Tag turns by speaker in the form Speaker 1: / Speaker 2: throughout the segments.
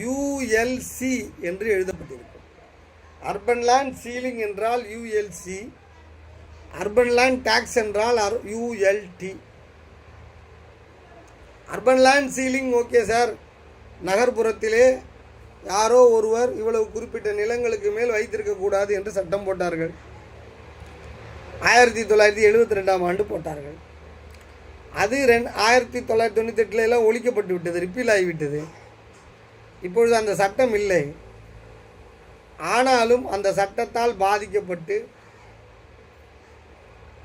Speaker 1: யுஎல்சி என்று எழுதப்பட்டிருக்கும். Urban land ceiling என்றால் யுஎல்சி அர்பன் லேண்ட் டேக்ஸ் என்றால் அர் ULT urban land ceiling okay sir நகர்ப்புறத்திலே யாரோ ஒருவர் இவ்வளவு குறிப்பிட்ட நிலங்களுக்கு மேல் வைத்திருக்கக்கூடாது என்று சட்டம் போட்டார்கள். ஆயிரத்தி தொள்ளாயிரத்தி எழுபத்தி ரெண்டாம் ஆண்டு போட்டார்கள். அது ரெண் ஆயிரத்தி தொள்ளாயிரத்தி தொண்ணூத்தெட்டில் எல்லாம் ஒழிக்கப்பட்டு விட்டது ரிப்பீல் ஆகிவிட்டது. இப்பொழுது அந்த சட்டம் இல்லை. ஆனாலும் அந்த சட்டத்தால் பாதிக்கப்பட்டு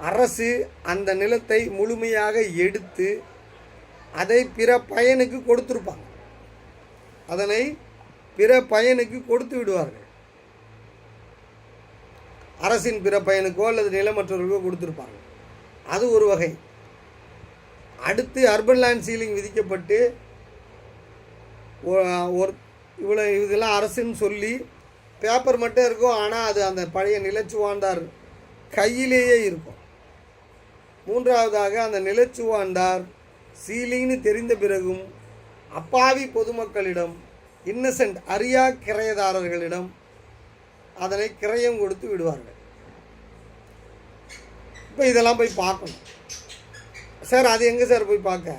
Speaker 1: அரசு அந்த நிலத்தை முழுமையாக எடுத்து அதை பிற பயனுக்கு கொடுத்துருப்பாங்க. அதனை பிற பயனுக்கு கொடுத்து விடுவார்கள். அரசின் பிற பயனுக்கோ அல்லது நிலமற்றவர்களுக்கோ கொடுத்துருப்பாங்க அது ஒரு வகை. அடுத்து அர்பன் லேண்ட் சீலிங் விதிக்கப்பட்டு ஒரு இவ்வளோ இதெல்லாம் அரசுன்னு சொல்லி பேப்பர் மட்டும் இருக்கும் ஆனால் அது அந்த பழைய நிலச்சுவாண்டார் கையிலேயே இருக்கும். மூன்றாவதாக அந்த நிலச்சுவாண்டார் சீலின்னு தெரிந்த பிறகும் அப்பாவி பொதுமக்களிடம் இன்னசென்ட் அரியா கிரையதாரர்களிடம் அதனை கிரயம் கொடுத்து விடுவார்கள். இப்போ இதெல்லாம் போய் பார்க்கணும். சார் அது எங்கே சார் போய் பார்க்க?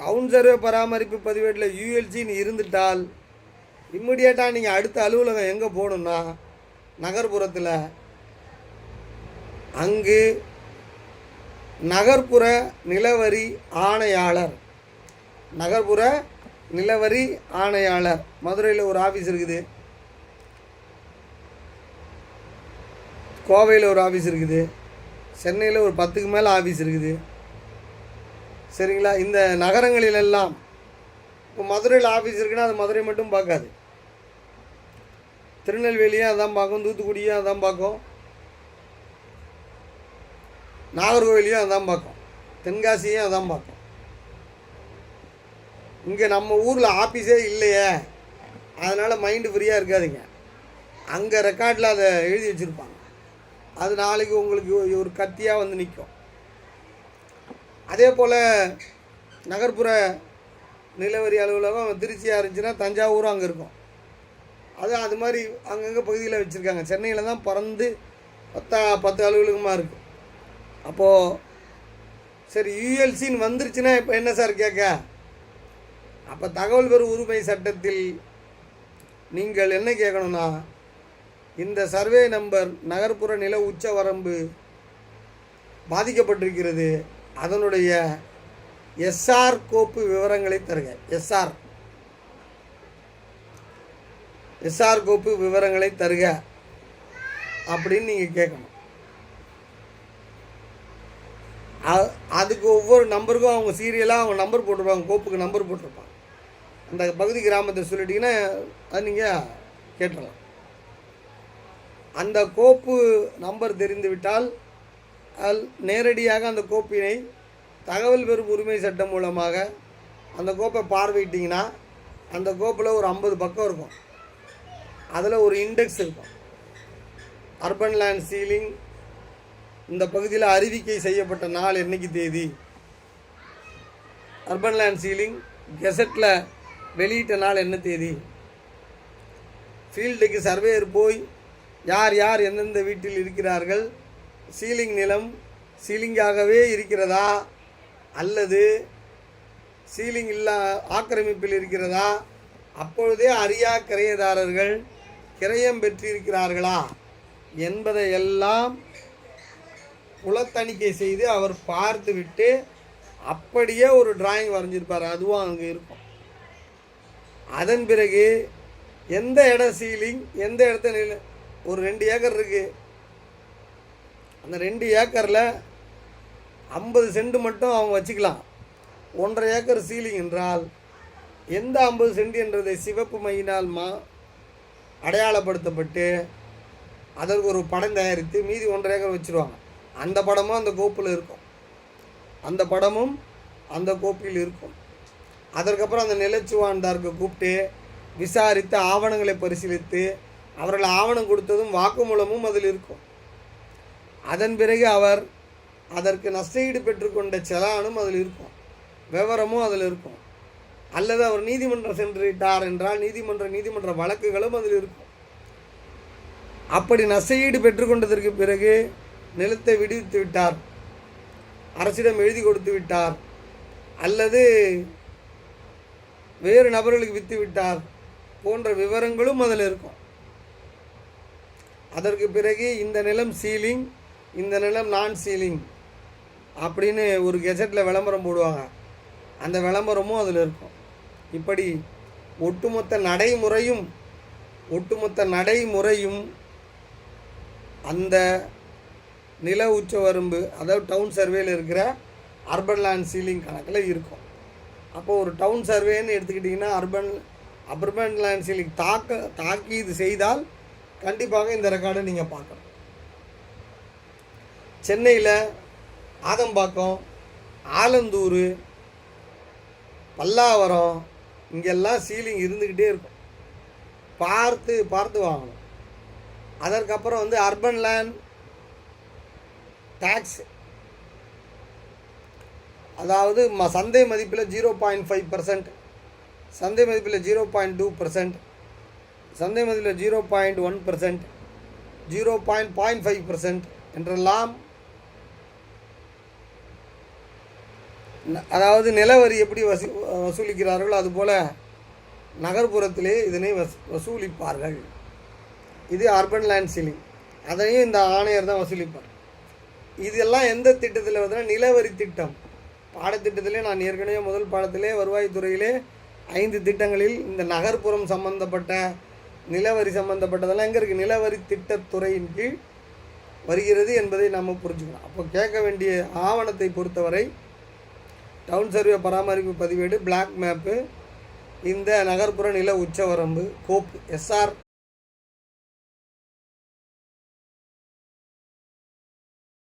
Speaker 1: டவுன் சர்வே பராமரிப்பு பதிவேட்டில் யூஎல்சின்னு இருந்துட்டால் இம்மிடியேட்டாக நீங்கள் அடுத்த அலுவலகம் எங்கே போகணுன்னா நகர்ப்புறத்தில் அங்கு நகர்ப்புற நிலவரி ஆணையாளர். நகர்ப்புற நிலவரி ஆணையாளர். மதுரையில் ஒரு ஆஃபீஸ் இருக்குது. கோவையில் ஒரு ஆஃபீஸ் இருக்குது. சென்னையில் ஒரு பத்துக்கு மேலே ஆஃபீஸ் இருக்குது. சரிங்களா? இந்த நகரங்களிலெல்லாம் இப்போ மதுரையில் ஆஃபீஸ் இருக்குன்னா அது மதுரை மட்டும் பார்க்காது. திருநெல்வேலியும் அதான் பார்க்கும் தூத்துக்குடியும் அதான் பார்க்கும். நாகர்கோவிலையும் அதான் பார்க்கும். தென்காசியும் அதான் பார்க்கும். இங்கே நம்ம ஊரில் ஆஃபீஸே இல்லையே. அதனால் மைண்டு ஃப்ரீயாக இருக்காதுங்க. அங்கே ரெக்கார்டில் அதை எழுதி வச்சுருப்பாங்க. அது நாளைக்கு உங்களுக்கு ஒரு- ஒரு கத்தியாக வந்து நிற்கும் அதே போல் நகர்ப்புற நிலவரி அலுவலகம் திருச்சியாக இருந்துச்சுன்னா தஞ்சாவூரும் அங்கே இருக்கும். அது அது மாதிரி அங்கங்கே பகுதியில் வச்சுருக்காங்க. சென்னையில் தான் பறந்து பத்தா பத்து அலுவலகமாக இருக்குது அப்போது சரி யூஎல்சின்னு வந்துருச்சுன்னா இப்போ என்ன சார் கேட்க அப்போ தகவல் பெறும் உரிமை சட்டத்தில் நீங்கள் என்ன கேட்கணும்னா இந்த சர்வே நம்பர் நகர்ப்புற நில உச்ச வரம்பு பாதிக்கப்பட்டிருக்கிறது. அதனுடைய எஸ்ஆர் கோப்பு விவரங்களை தருக எஸ்ஆர் எஸ்ஆர் கோப்பு விவரங்களை தருக. அப்படின்னு நீங்கள் கேட்கணும். அதுக்கு ஒவ்வொரு நம்பருக்கும் அவங்க சீரியலாக அவங்க நம்பர் போட்டிருப்பாங்க. கோப்புக்கு நம்பர் போட்டிருப்பாங்க. அந்த பகுதி கிராமத்தை சொல்லிட்டீங்கன்னா அது நீங்கள் கேட்டலாம் அந்த கோப்பு நம்பர் தெரிந்துவிட்டால் அல் நேரடியாக அந்த கோப்பினை தகவல் பெறும் உரிமை சட்டம் மூலமாக அந்த கோப்பை பார்வையிட்டிங்கன்னா அந்த கோப்பில் ஒரு ஐம்பது பக்கம் இருக்கும். அதில் ஒரு இண்டெக்ஸ் இருக்கும். அர்பன் லேண்ட் சீலிங் இந்த பகுதியில் அறிவிக்கை செய்யப்பட்ட நாள் என்னைக்கு தேதி? அர்பன் லேண்ட் சீலிங் கெசட்டில் வெளியிட்ட நாள் என்ன தேதி? ஃபீல்டுக்கு சர்வேயர் போய் யார் யார் எந்தெந்த வீட்டில் இருக்கிறார்கள்? சீலிங் நிலம் சீலிங்காகவே இருக்கிறதா? அல்லது சீலிங் இல்லா ஆக்கிரமிப்பில் இருக்கிறதா? அப்பொழுதே அறியா கிரையதாரர்கள் கிரயம் பெற்றிருக்கிறார்களா? என்பதை எல்லாம் குலத்தணிக்கை செய்து அவர் பார்த்துவிட்டு அப்படியே ஒரு டிராயிங் வரைஞ்சிருப்பார். அதுவும் அங்கே இருக்கும். அதன் பிறகு எந்த இடம் சீலிங் எந்த இடத்த நில ஒரு ரெண்டு ஏக்கர் இருக்குது அந்த ரெண்டு ஏக்கரில் ஐம்பது சென்ட் மட்டும் அவங்க வச்சுக்கலாம். ஒன்றரை ஏக்கர் சீலிங் என்றால் எந்த ஐம்பது சென்ட் என்றதை சிவப்பு மையினால் மா அடையாளப்படுத்தப்பட்டு அதற்கு ஒரு படம் தயாரித்து மீதி ஒன்றரை ஏக்கர் வச்சுருவாங்க. அந்த படமும் அந்த கோப்பில் இருக்கும். அந்த படமும் அந்த கோப்பில் இருக்கும். அதற்கப்புறம் அந்த நிலச்சுவாண்டாருக்கு கூப்பிட்டு விசாரித்து ஆவணங்களை பரிசீலித்து அவர்கள் ஆவணம் கொடுத்ததும் வாக்குமூலமும் அதில் இருக்கும். அதன் பிறகு அவர் அதற்கு நஷ்டஈடு பெற்றுக்கொண்ட செலானும் அதில் இருக்கும். விவரமும் அதில் இருக்கும். அல்லது அவர் நீதிமன்றம் சென்று விட்டார் என்றால் நீதிமன்ற நீதிமன்ற வழக்குகளும் அதில் இருக்கும். அப்படி நஷ்டஈடு பெற்றுக்கொண்டதற்கு பிறகு நிலத்தை விடுவித்து விட்டார். அரசிடம் எழுதி கொடுத்து விட்டார். அல்லது வேறு நபர்களுக்கு விற்று விட்டார் போன்ற விவரங்களும் அதில் இருக்கும். அதற்கு பிறகு இந்த நிலம் சீலிங் இந்த நிலம் நான் சீலிங் அப்படின்னு ஒரு கெஜெட்டில் விளம்பரம் போடுவாங்க. அந்த விளம்பரமும் அதில் இருக்கும். இப்படி ஒட்டுமொத்த நடைமுறையும் ஒட்டுமொத்த நடைமுறையும் அந்த நில உச்ச வரம்பு அதாவது டவுன் சர்வேல இருக்கிற அர்பன் லேண்ட் சீலிங் கணக்கில் இருக்கும். அப்போ ஒரு டவுன் சர்வேன்னு எடுத்துக்கிட்டிங்கன்னா அர்பன் அர்பன் லேண்ட் சீலிங் தாக்க தாக்கி இது செய்தால் கண்டிப்பாக இந்த ரெக்கார்டை நீங்கள் பார்க்கணும். சென்னையில் ஆதம்பாக்கம் ஆலந்தூர் பல்லாவரம் இங்கெல்லாம் சீலிங் இருந்துக்கிட்டே இருக்கும். பார்த்து பார்த்து வாங்கணும். அதற்கப்புறம் வந்து அர்பன் லேண்ட் டேக்ஸ் அதாவது ம சந்தை மதிப்பில் ஜீரோ பாயிண்ட் ஃபைவ் பர்சன்ட் சந்தை மதிப்பில் ஜீரோ பாயிண்ட் டூ பர்சன்ட் சந்தை மதிப்பில் zero point one percent zero point point five percent என்றெல்லாம் அதாவது நிலவரி எப்படி வசூ வசூலிக்கிறார்களோ அதுபோல் நகர்ப்புறத்திலே இதனை வசூ வசூலிப்பார்கள். இது அர்பன் லேண்ட் சீலிங் அதையும் இந்த ஆணையர் தான் வசூலிப்பார். இதெல்லாம் எந்த திட்டத்தில் வருதுன்னா நிலவரி திட்டம். பாடத்திட்டத்திலே நான் ஏற்கனவே முதல் பாடத்திலே வருவாய்த்துறையிலே ஐந்து திட்டங்களில் இந்த நகர்ப்புறம் சம்பந்தப்பட்ட நிலவரி சம்பந்தப்பட்டதெல்லாம் எங்கே இருக்குது நிலவரி திட்டத்துறையின் கீழ் வருகிறது என்பதை நாம் புரிஞ்சுக்கணும். அப்போ கேட்க வேண்டிய ஆவணத்தை பொறுத்தவரை டவுன் சர்வே பராமரிப்பு பதிவேடு பிளாக் மேப்பு இந்த நகர்ப்புற நில உச்சவரம்பு கோப்பு எஸ்ஆர்